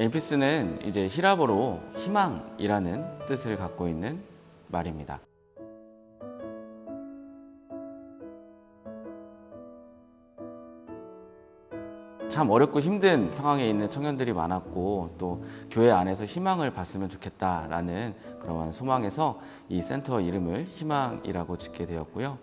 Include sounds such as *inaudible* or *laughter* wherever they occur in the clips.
엘피스는 이제 히라보로 희망이라는 뜻을 갖고 있는 말입니다. 참 어렵고 힘든 상황에 있는 청년들이 많았고 또 교회 안에서 희망을 봤으면 좋겠다라는 그러한 소망에서 이 센터 이름을 희망이라고 짓게 되었고요.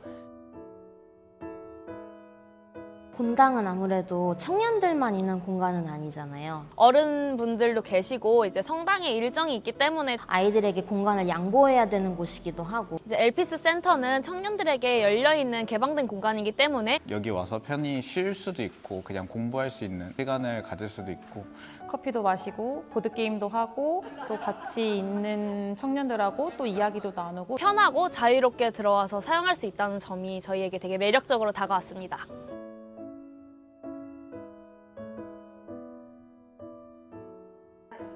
본당은 아무래도 청년들만 있는 공간은 아니잖아요. 어른분들도 계시고 이제 성당에 일정이 있기 때문에 아이들에게 공간을 양보해야 되는 곳이기도 하고 이제 엘피스 센터는 청년들에게 열려 있는 개방된 공간이기 때문에 여기 와서 편히 쉴 수도 있고 그냥 공부할 수 있는 시간을 가질 수도 있고 커피도 마시고 보드 게임도 하고 또 같이 있는 청년들하고 또 이야기도 나누고 편하고 자유롭게 들어와서 사용할 수 있다는 점이 저희에게 되게 매력적으로 다가왔습니다.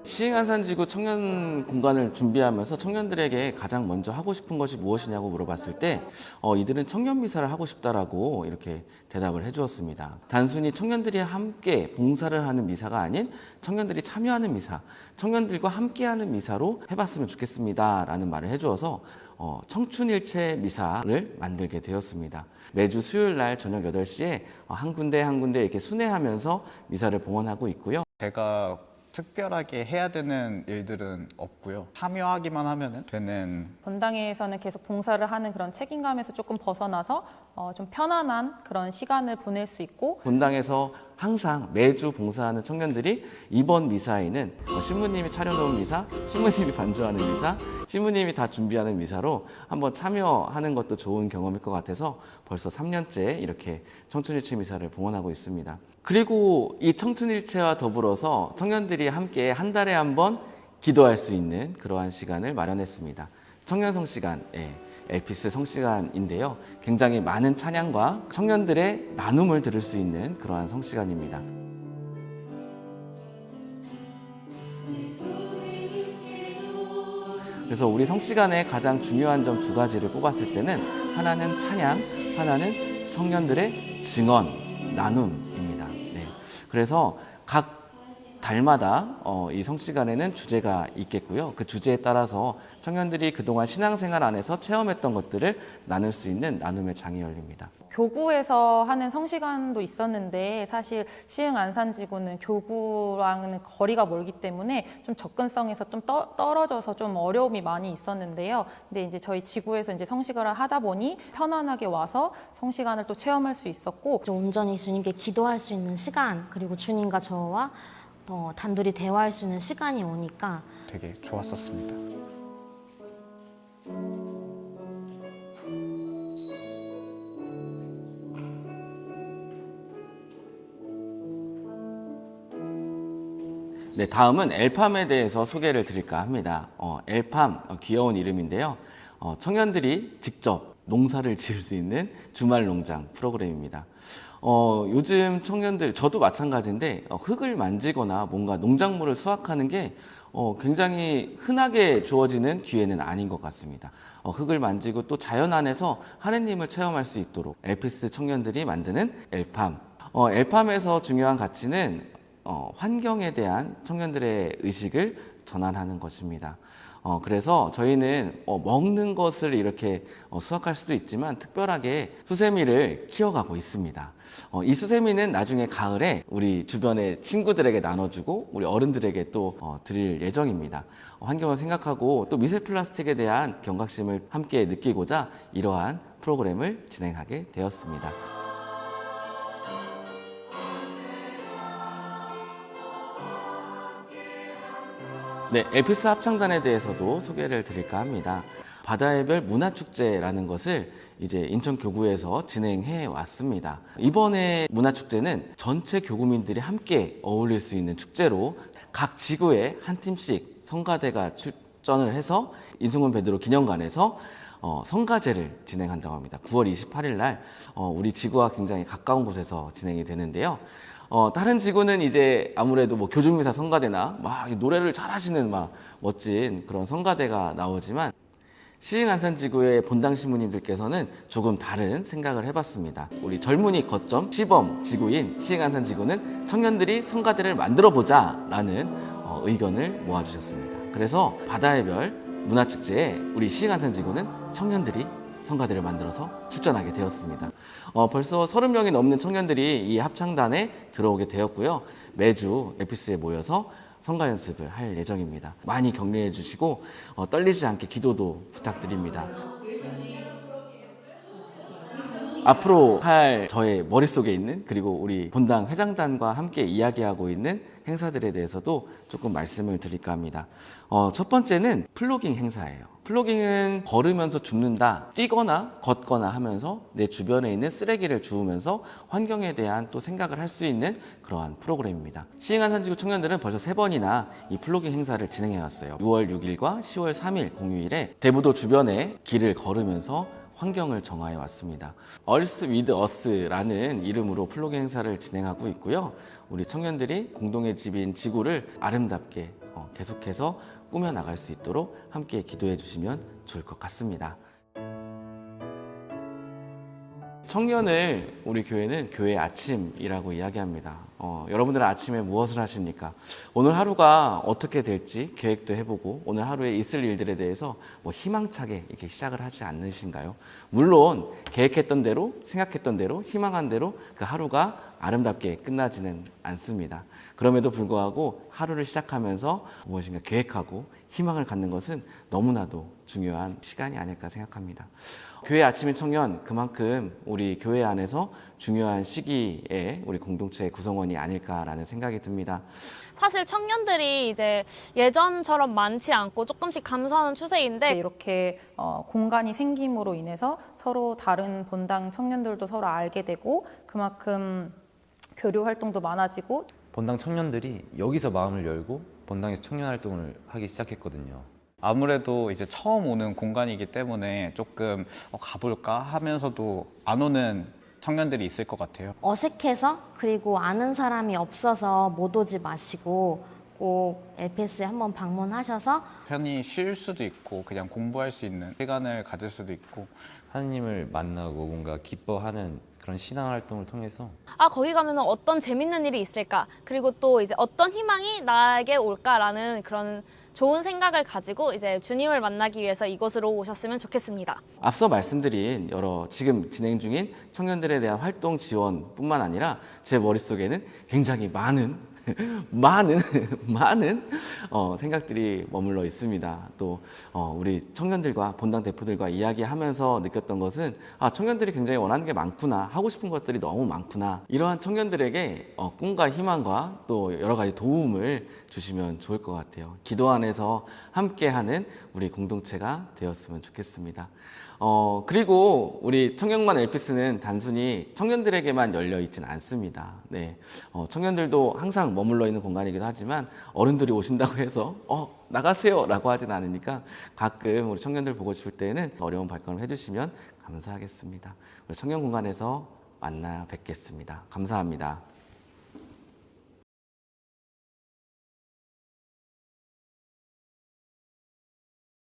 시흥안산지구 청년 공간을 준비하면서 청년들에게 가장 먼저 하고 싶은 것이 무엇이냐고 물어봤을 때 어, 이들은 청년 미사를 하고 싶다라고 이렇게 대답을 해주었습니다. 단순히 청년들이 함께 봉사를 하는 미사가 아닌 청년들이 참여하는 미사, 청년들과 함께하는 미사로 해봤으면 좋겠습니다라는 말을 해주어서 어, 청춘일체 미사를 만들게 되었습니다. 매주 수요일 날 저녁 8시에 어, 한 군데 한 군데 이렇게 순회하면서 미사를 봉헌하고 있고요. 제가 특별하게 해야 되는 일들은 없고요. 참여하기만 하면 되는 본당에서는 계속 봉사를 하는 그런 책임감에서 조금 벗어나서 어, 좀 편안한 그런 시간을 보낼 수 있고 본당에서 항상 매주 봉사하는 청년들이 이번 미사에는 어, 신부님이 차려놓은 미사, 신부님이 *laughs* 반주하는 미사, 신부님이 다 준비하는 미사로 한번 참여하는 것도 좋은 경험일 것 같아서 벌써 3년째 이렇게 청춘일체 미사를 봉헌하고 있습니다. 그리고 이 청춘일체와 더불어서 청년들이 함께 한 달에 한 번 기도할 수 있는 그러한 시간을 마련했습니다. 청년성 시간, 예, 엘피스 성시간인데요. 굉장히 많은 찬양과 청년들의 나눔을 들을 수 있는 그러한 성시간입니다. 그래서 우리 성시간의 가장 중요한 점 두 가지를 뽑았을 때는 하나는 찬양, 하나는 청년들의 증언, 나눔입니다. 네. 그래서 각 달마다 어, 이 성시간에는 주제가 있겠고요. 그 주제에 따라서 청년들이 그동안 신앙생활 안에서 체험했던 것들을 나눌 수 있는 나눔의 장이 열립니다. 교구에서 하는 성시간도 있었는데 사실 시흥 안산지구는 교구랑은 거리가 멀기 때문에 좀 접근성에서 좀 떠- 떨어져서 좀 어려움이 많이 있었는데요. 근데 이제 저희 지구에서 이제 성시간을 하다 보니 편안하게 와서 성시간을 또 체험할 수 있었고 좀 온전히 주님께 기도할 수 있는 시간 그리고 주님과 저와 어, 단둘이 대화할 수 있는 시간이 오니까 되게 좋았었습니다. 네, 다음은 엘팜에 대해서 소개를 드릴까 합니다. 어, 엘팜, 어, 귀여운 이름인데요. 어, 청년들이 직접 농사를 지을 수 있는 주말 농장 프로그램입니다. 어, 요즘 청년들, 저도 마찬가지인데, 어, 흙을 만지거나 뭔가 농작물을 수확하는 게 어, 굉장히 흔하게 주어지는 기회는 아닌 것 같습니다. 어, 흙을 만지고 또 자연 안에서 하느님을 체험할 수 있도록 엘피스 청년들이 만드는 엘팜. 어, 엘팜에서 중요한 가치는 어, 환경에 대한 청년들의 의식을 전환하는 것입니다. 어, 그래서 저희는 어, 먹는 것을 이렇게 어, 수확할 수도 있지만 특별하게 수세미를 키워가고 있습니다. 어, 이 수세미는 나중에 가을에 우리 주변의 친구들에게 나눠주고 우리 어른들에게 또 어, 드릴 예정입니다. 어, 환경을 생각하고 또 미세 플라스틱에 대한 경각심을 함께 느끼고자 이러한 프로그램을 진행하게 되었습니다. 네, 엘피스 합창단에 대해서도 소개를 드릴까 합니다. 바다의 별 문화축제라는 것을 이제 인천 교구에서 진행해 왔습니다. 이번에 문화축제는 전체 교구민들이 함께 어울릴 수 있는 축제로 각 지구에 한 팀씩 성가대가 출전을 해서 인승훈 베드로 기념관에서 어, 성가제를 진행한다고 합니다. 9월 28일 날 어, 우리 지구와 굉장히 가까운 곳에서 진행이 되는데요. 어, 다른 지구는 이제 아무래도 뭐 교주미사 성가대나 막 노래를 잘하시는 막 멋진 그런 성가대가 나오지만 시흥안산지구의 본당 신부님들께서는 조금 다른 생각을 해봤습니다. 우리 젊은이 거점 시범 지구인 시흥안산지구는 청년들이 성가대를 만들어 보자 라는 어, 어, 의견을 모아주셨습니다. 그래서 바다의 별 문화축제에 우리 시간산지구는 청년들이 성가대를 만들어서 출전하게 되었습니다. 어, 벌써 30명이 넘는 청년들이 이 합창단에 들어오게 되었고요. 매주 에피스에 모여서 성가 연습을 할 예정입니다. 많이 격려해 주시고 어, 떨리지 않게 기도도 부탁드립니다. 앞으로 할 저의 머릿속에 있는 그리고 우리 본당 회장단과 함께 이야기하고 있는 행사들에 대해서도 조금 말씀을 드릴까 합니다. 어, 첫 번째는 플로깅 행사예요. 플로깅은 걸으면서 줍는다, 뛰거나 걷거나 하면서 내 주변에 있는 쓰레기를 주우면서 환경에 대한 또 생각을 할 수 있는 그러한 프로그램입니다. 시흥한 산지구 청년들은 벌써 세 번이나 이 플로깅 행사를 진행해 왔어요. 6월 6일과 10월 3일 공휴일에 대부도 주변에 길을 걸으면서 환경을 정화해 왔습니다. 얼스 위드 어스라는 이름으로 플로깅 행사를 진행하고 있고요. 우리 청년들이 공동의 집인 지구를 아름답게 어, 계속해서 꾸며 나갈 수 있도록 함께 기도해 주시면 좋을 것 같습니다. 청년을 우리 교회는 교회 아침이라고 이야기합니다. 어, 여러분들은 아침에 무엇을 하십니까? 오늘 하루가 어떻게 될지 계획도 해보고 오늘 하루에 있을 일들에 대해서 뭐 희망차게 이렇게 시작을 하지 않으신가요? 물론 계획했던 대로 생각했던 대로 희망한 대로 그 하루가 아름답게 끝나지는 않습니다. 그럼에도 불구하고 하루를 시작하면서 무엇인가 계획하고 희망을 갖는 것은 너무나도 중요한 시간이 아닐까 생각합니다. 교회 아침인 청년 그만큼 우리 교회 안에서 중요한 시기에 우리 공동체의 구성원이 아닐까라는 생각이 듭니다. 사실 청년들이 이제 예전처럼 많지 않고 조금씩 감소하는 추세인데 이렇게 어, 공간이 생김으로 인해서 서로 다른 본당 청년들도 서로 알게 되고 그만큼 교류 활동도 많아지고 본당 청년들이 여기서 마음을 열고 본당에서 청년 활동을 하기 시작했거든요. 아무래도 이제 처음 오는 공간이기 때문에 조금 어, 가볼까 하면서도 안 오는 청년들이 있을 것 같아요. 어색해서 그리고 아는 사람이 없어서 못 오지 마시고 꼭 LPS에 한번 방문하셔서 편히 쉴 수도 있고 그냥 공부할 수 있는 시간을 가질 수도 있고 하느님을 만나고 뭔가 기뻐하는 그런 신앙 활동을 통해서 아 거기 가면 어떤 재밌는 일이 있을까 그리고 또 이제 어떤 희망이 나에게 올까라는 그런 좋은 생각을 가지고 이제 주님을 만나기 위해서 이곳으로 오셨으면 좋겠습니다. 앞서 말씀드린 여러 지금 진행 중인 청년들에 대한 활동 지원뿐만 아니라 제 머릿속에는 굉장히 많은 *laughs* 많은 *laughs* 많은 어, 생각들이 머물러 있습니다. 또 어, 우리 청년들과 본당 대표들과 이야기하면서 느꼈던 것은 아 청년들이 굉장히 원하는 게 많구나 하고 싶은 것들이 너무 많구나 이러한 청년들에게 어, 꿈과 희망과 또 여러 가지 도움을 주시면 좋을 것 같아요. 기도 안에서 함께하는 우리 공동체가 되었으면 좋겠습니다. 어, 그리고 우리 청년만 엘피스는 단순히 청년들에게만 열려 있지는 않습니다. 네. 어, 청년들도 항상 머물러 있는 공간이기도 하지만 어른들이 오신다고 해서, 어, 나가세요! 라고 하진 않으니까 가끔 우리 청년들 보고 싶을 때는 어려운 발걸음 해주시면 감사하겠습니다. 우리 청년 공간에서 만나 뵙겠습니다. 감사합니다.